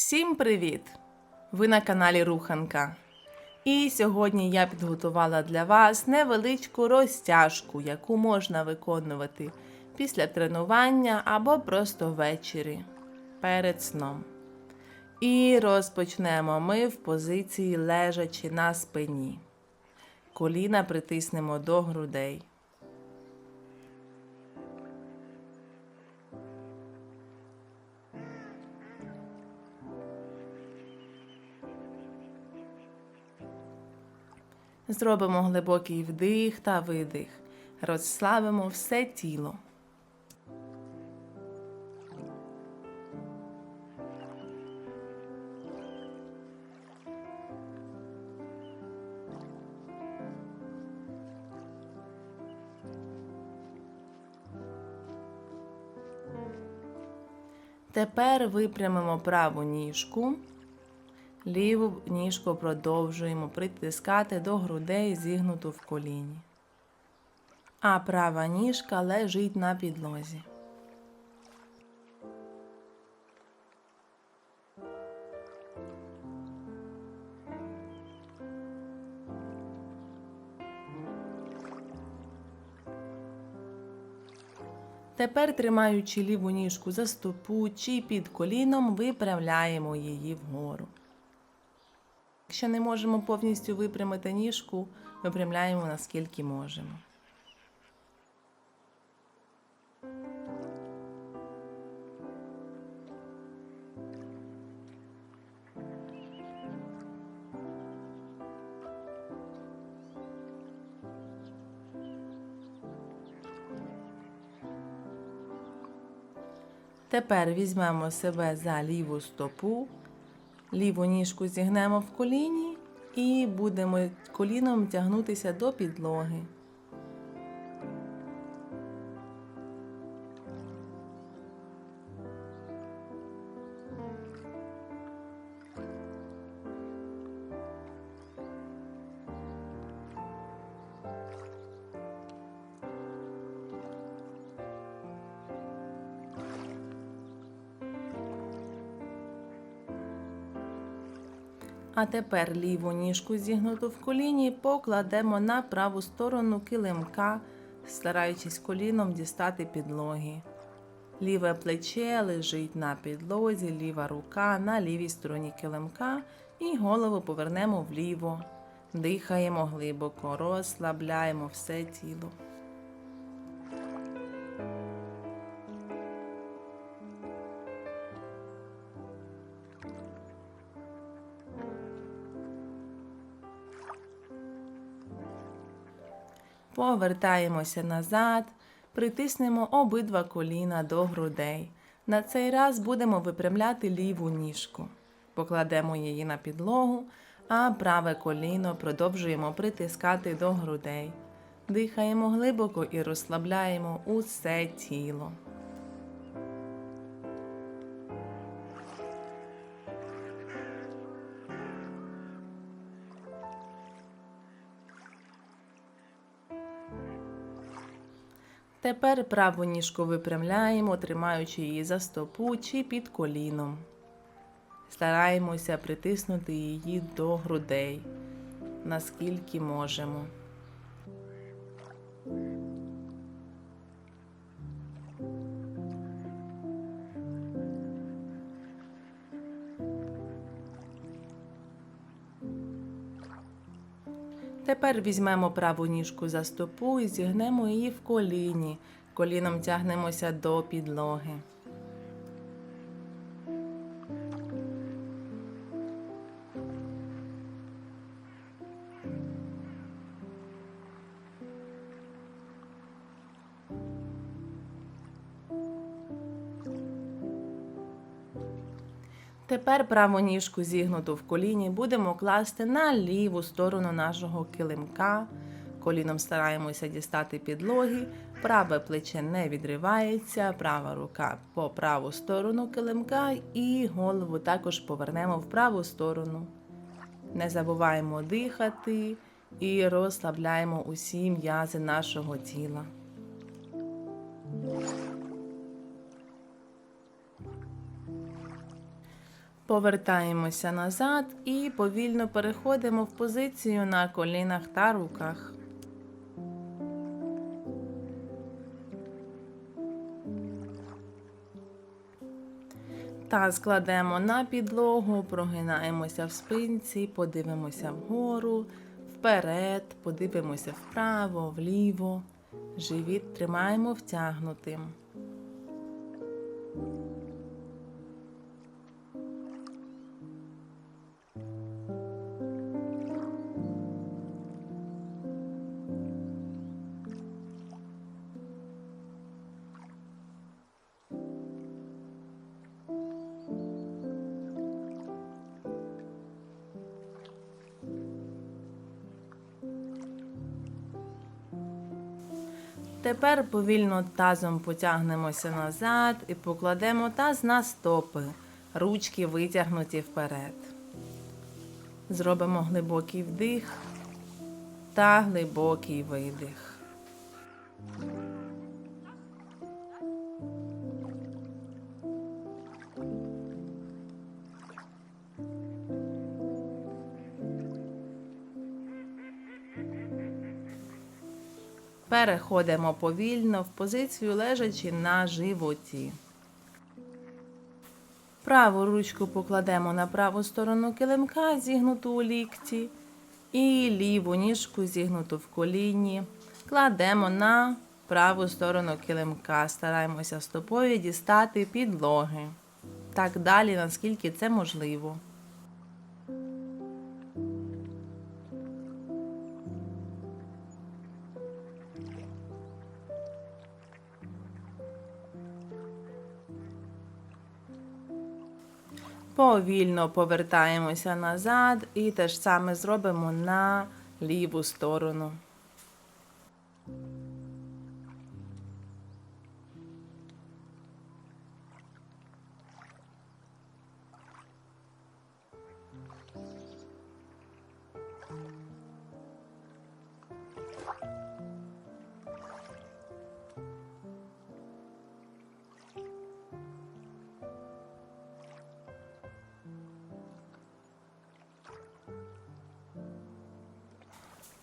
Всім привіт! Ви на каналі Руханка. І сьогодні я підготувала для вас невеличку розтяжку, яку можна виконувати після тренування або просто ввечері перед сном. І розпочнемо ми в позиції лежачи на спині. Коліна притиснемо до грудей. Зробимо глибокий вдих та видих. Розслабимо все тіло. Тепер випрямимо праву ніжку. Ліву ніжку продовжуємо притискати до грудей, зігнуту в коліні. А права ніжка лежить на підлозі. Тепер, тримаючи ліву ніжку за стопу чи під коліном, виправляємо її вгору. Якщо не можемо повністю випрямити ніжку, випрямляємо наскільки можемо. Тепер візьмемо себе за ліву стопу, ліву ніжку зігнемо в коліні і будемо коліном тягнутися до підлоги. А тепер ліву ніжку зігнуту в коліні покладемо на праву сторону килимка, стараючись коліном дістати підлоги. Ліве плече лежить на підлозі, ліва рука на лівій стороні килимка і голову повернемо вліво. Дихаємо глибоко, розслабляємо все тіло. Повертаємося назад, притиснемо обидва коліна до грудей. На цей раз будемо випрямляти ліву ніжку. Покладемо її на підлогу, а праве коліно продовжуємо притискати до грудей. Дихаємо глибоко і розслабляємо усе тіло. Тепер праву ніжку випрямляємо, тримаючи її за стопу чи під коліном. Стараємося притиснути її до грудей, наскільки можемо. Тепер візьмемо праву ніжку за стопу і зігнемо її в коліні. Коліном тягнемося до підлоги. Тепер праву ніжку зігнуту в коліні будемо класти на ліву сторону нашого килимка. Коліном стараємося дістати підлоги, праве плече не відривається, права рука по праву сторону килимка і голову також повернемо в праву сторону. Не забуваємо дихати і розслабляємо усі м'язи нашого тіла. Повертаємося назад і повільно переходимо в позицію на колінах та руках. Та складемо на підлогу, прогинаємося в спинці, подивимося вгору, вперед, подивимося вправо, вліво. Живіт тримаємо втягнутим. Тепер повільно тазом потягнемося назад і покладемо таз на стопи, ручки витягнуті вперед. Зробимо глибокий вдих та глибокий видих. Переходимо повільно в позицію лежачи на животі. Праву ручку покладемо на праву сторону килимка, зігнуту у лікті, і ліву ніжку зігнуту в коліні. Кладемо на праву сторону килимка. Стараємося стопою дістати підлоги. Так далі, наскільки це можливо. Повільно повертаємося назад і те ж саме зробимо на ліву сторону.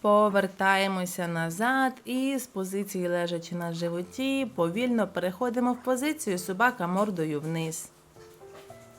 Повертаємося назад і з позиції лежачи на животі, повільно переходимо в позицію собака мордою вниз.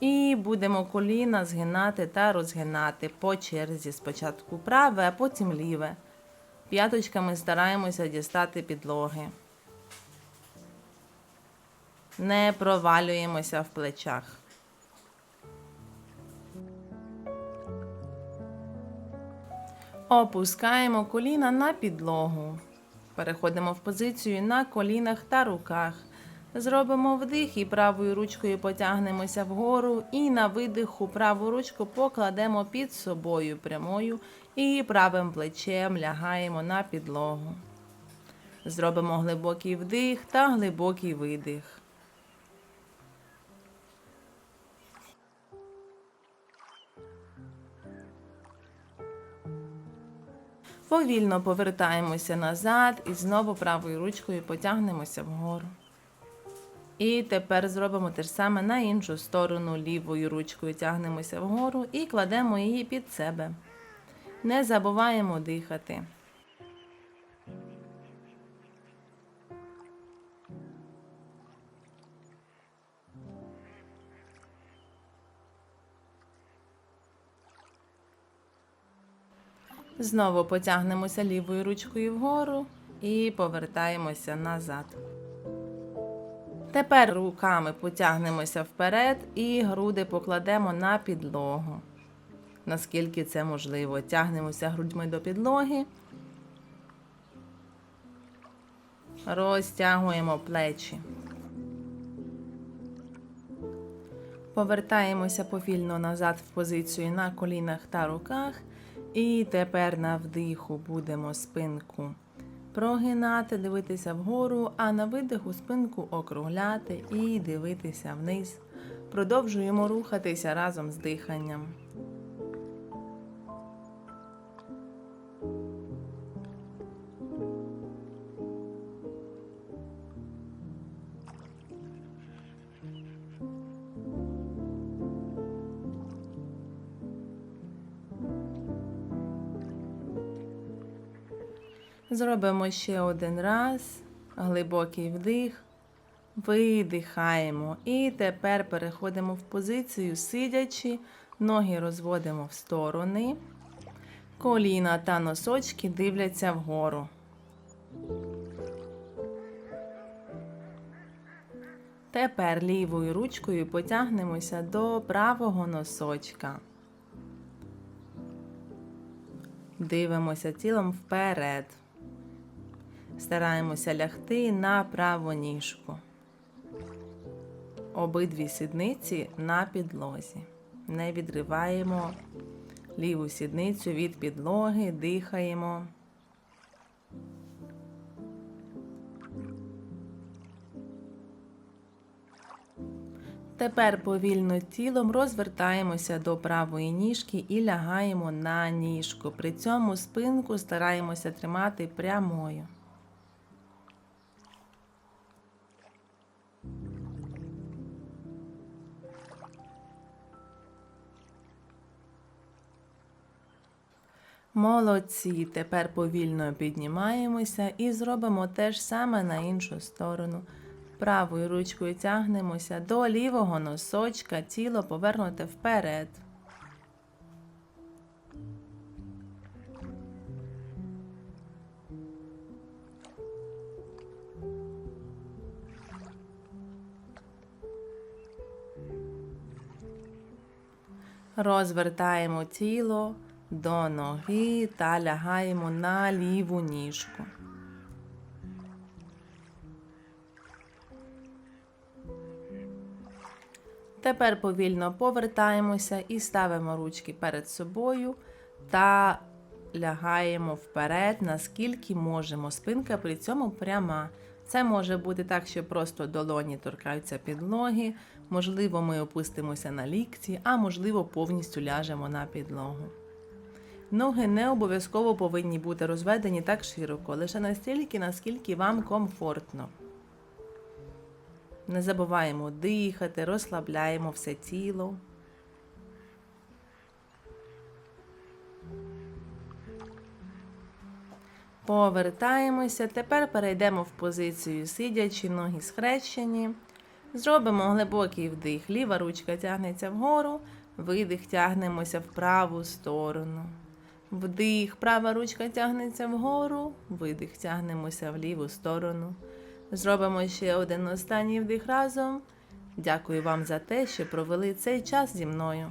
І будемо коліна згинати та розгинати по черзі. Спочатку праве, а потім ліве. П'яточками стараємося дістати підлоги. Не провалюємося в плечах. Опускаємо коліна на підлогу. Переходимо в позицію на колінах та руках. Зробимо вдих і правою ручкою потягнемося вгору. І на видиху праву ручку покладемо під собою прямою і правим плечем лягаємо на підлогу. Зробимо глибокий вдих та глибокий видих. Повільно повертаємося назад і знову правою ручкою потягнемося вгору. І тепер зробимо те ж саме на іншу сторону. Лівою ручкою тягнемося вгору і кладемо її під себе. Не забуваємо дихати. Знову потягнемося лівою ручкою вгору і повертаємося назад. Тепер руками потягнемося вперед і груди покладемо на підлогу. Наскільки це можливо, тягнемося грудьми до підлоги, розтягуємо плечі. Повертаємося повільно назад в позицію на колінах та руках. І тепер на вдиху будемо спинку прогинати, дивитися вгору, а на видиху спинку округляти і дивитися вниз. Продовжуємо рухатися разом з диханням. Зробимо ще один раз. Глибокий вдих. Видихаємо. І тепер переходимо в позицію сидячи. Ноги розводимо в сторони. Коліна та носочки дивляться вгору. Тепер лівою ручкою потягнемося до правого носочка. Дивимося тілом вперед. Стараємося лягти на праву ніжку. Обидві сідниці на підлозі. Не відриваємо ліву сідницю від підлоги, дихаємо. Тепер повільно тілом розвертаємося до правої ніжки і лягаємо на ніжку. При цьому спинку стараємося тримати прямою. Молодці. Тепер повільно піднімаємося і зробимо те ж саме на іншу сторону. Правою ручкою тягнемося до лівого носочка, тіло повернуте вперед. Розвертаємо тіло до ноги та лягаємо на ліву ніжку. Тепер повільно повертаємося і ставимо ручки перед собою та лягаємо вперед, наскільки можемо. Спинка при цьому пряма. Це може бути так, що просто долоні торкаються підлоги, можливо, ми опустимося на лікті, а можливо, повністю ляжемо на підлогу. Ноги не обов'язково повинні бути розведені так широко, лише настільки, наскільки вам комфортно. Не забуваємо дихати, розслабляємо все тіло. Повертаємося. Тепер перейдемо в позицію сидячи, ноги схрещені. Зробимо глибокий вдих. Ліва ручка тягнеться вгору, видих тягнемося в праву сторону. Вдих, права ручка тягнеться вгору, видих тягнемося в ліву сторону. Зробимо ще один останній вдих разом. Дякую вам за те, що провели цей час зі мною.